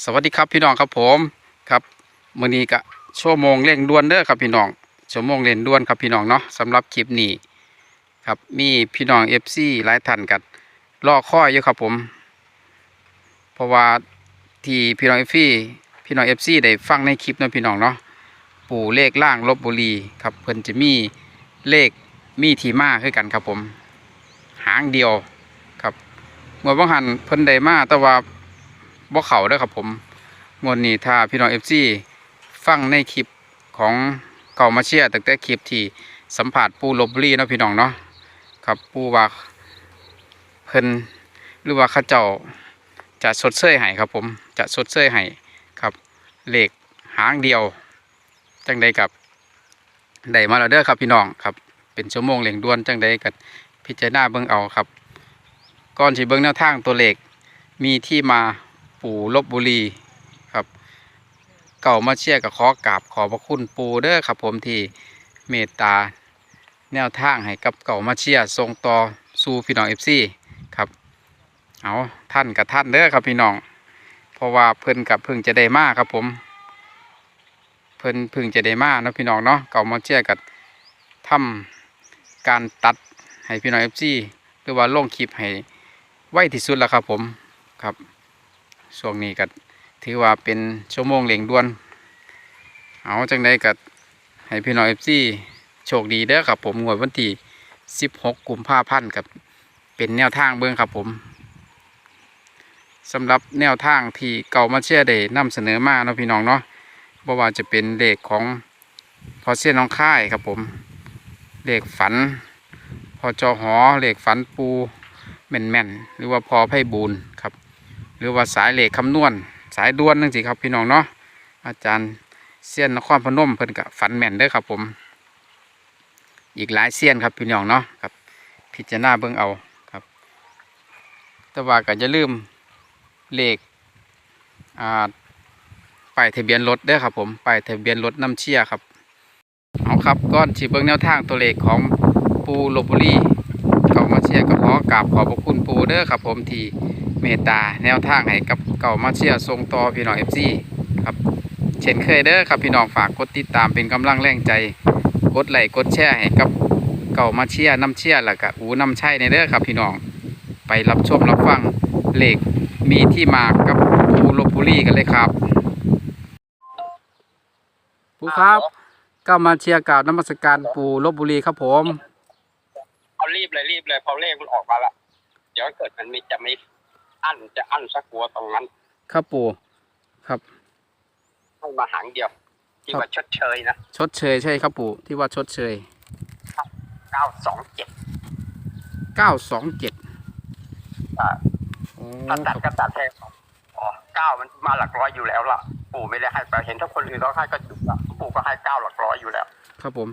สวัสดีครับพี่น้องครับผมครับมื้อนี้ก็ชั่วโมงเร่งด่วนเด้อครับพี่น้องชั่วโมงเร่งด่วนครับพี่น้องเนาะสำหรับคลิปนี้ครับมีพี่น้อง FC หลายท่านกันรอคอยอยู่ครับผม เพราะว่าที่พี่น้อง FC พี่น้อง FC ได้ฟังในคลิปนะพี่น้องเนาะปู่เลขล่างลบบุรีครับเพิ่นจะมีเลขมีทีมาคือกันครับผม หางเดียวครับเมื่อบังหันเพิ่นได้มาแต่ว่า บ่เข้าด้อครับผมงวดนี้ถ้าพี่น้อง FC ฟังในคลิปของเก่ามาเชียตั้งแต่คลิปที่สัมผัสปูลบบรีเนาะพี่น้องเนาะครับปูว่าเพิ่นหรือว่าข้าเจ้าจะสดเสยให้ครับผมจะสดเสยให้ครับเหลขหางเดียวจังใดกับได้มาแล้วเด้อครับพี่น้องครับ เป็นชั่วโมงเร่งด่วนจังใดกับพิจารณาเบิ่งเอาครับ ก่อนสิเบิ่งแนวทางตัวเลขมีที่มา ปู่ลบบุรีครับ เก่ามาเชียร์กับขอกราบขอบพระคุณปูเด้อครับผมที่เมตตาแนวทางให้กับเก่ามาเชียร์ส่งต่อสู่พี่น้องเอฟซีครับเอาท่านกับท่านเด้อครับพี่น้อง เพราะว่าเพิ่นกับเพิ่งจะได้มาครับผม เพิ่นเพิ่งจะได้มาเนาะพี่น้องเนาะเก่ามาเชียร์กับทำการตัดให้พี่น้องเอฟซีหรือว่าลงคลิปให้ไวที่สุดแล้วครับผมครับ ช่วงนี้ก็ถือว่าเป็นชั่วโมงเร่งด่วน เอาจังไดก็ให้พี่น้องเอฟซีโชคดีเด้อครับผมงวดวันที่16กุมภาพันธ์กับเป็นแนวทางเบื้องครับผมสำหรับแนวทางที่เก่ามาเชื่อได้นำเสนอมาเนาะพี่น้องเนาะบ่ว่าจะเป็นเลขของพอเสี้ยน้องค่ายครับผมเลขฝัน พอจอหอเลขฝันปูแม่นๆหรือว่าพอไพ่บูนครับ รือว่าสายเหล็กคำนวณ สายด่วนนั่นสิครับพี่น้องเนาะอาจารย์เซียนนครพนมเพิ่นกับฝันแม่นเด้อครับผม อีกหลายเซียนครับพี่น้องเนาะครับ พิจารณาเบิ่งเอาครับ แต่ว่าก็อย่าลืมเลขอ่าป้ายทะเบียนรถเด้อครับผมป้ายทะเบียนรถน้ำเชี่ยครับเอาครับก้อนชีเบิ่งแนวทางตัวเลขของปูลบบุรีเขามาเชียร์ก็ขอกราบขอบพระคุณปูเด้อครับผมที่ เมตตาแนวทางให้กับเก่ามาเชียร์ทรงต่อพี่น้องเอฟซีครับเช่นเคยเด้อครับพี่น้องฝากกดติดตามเป็นกำลังแรงใจกดไลค์กดแชร์ให้กับเก่ามาเชียร์น้ำเชียร์แล้วก็อูน้ำใช่ในเด้อครับพี่น้องไปรับชมรับฟังเลขมีที่มากับปูลบบุรีกันเลยครับปูครับเก้ามาเชียร์กล่าวนมัสการปูลบบุรีครับผม เอารีบเลยรีบเลยพอเลขมันออกมาละเดี๋ยวเกิดมันมีจะไม่ อั้นจะอั้นสักกลัวตรงนั้น ครับปูครับให้มาหางเดียวที่ครับว่าชดเชยนะชดเชยใช่ครับปูที่ว่าชดเชยเก้าสองเจ็ดเก้าสองเจ็ดถ้าตัดก็ตัดแค่อ๋อเก้ามันมาหลักร้อยอยู่แล้วล่ะ ปู่ไม่ได้ให้ไปเห็นถ้าคนอื่นเขาให้ก็จุกละปู่ก็ให้เก้าหลักร้อยอยู่แล้ว ครับผม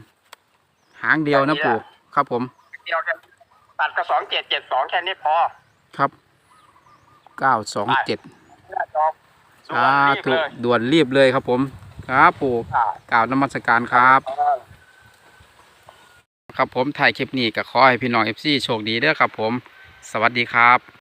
หางเดียวนะปู่ ครับผมเดียวกันตัดก็สองเจ็ดเจ็ดสองแค่นี้พอ ครับ เก้าสองเจ็ดหน้าจอสารีบธุเลยด่วนรีบเลยครับผมครับปู่อ่ากล่าวนมัสการครับ ครับผมถ่ายคลิปนี้ก็ขอให้พี่น้องเอฟซีโชคดีเด้อครับผม สวัสดีครับ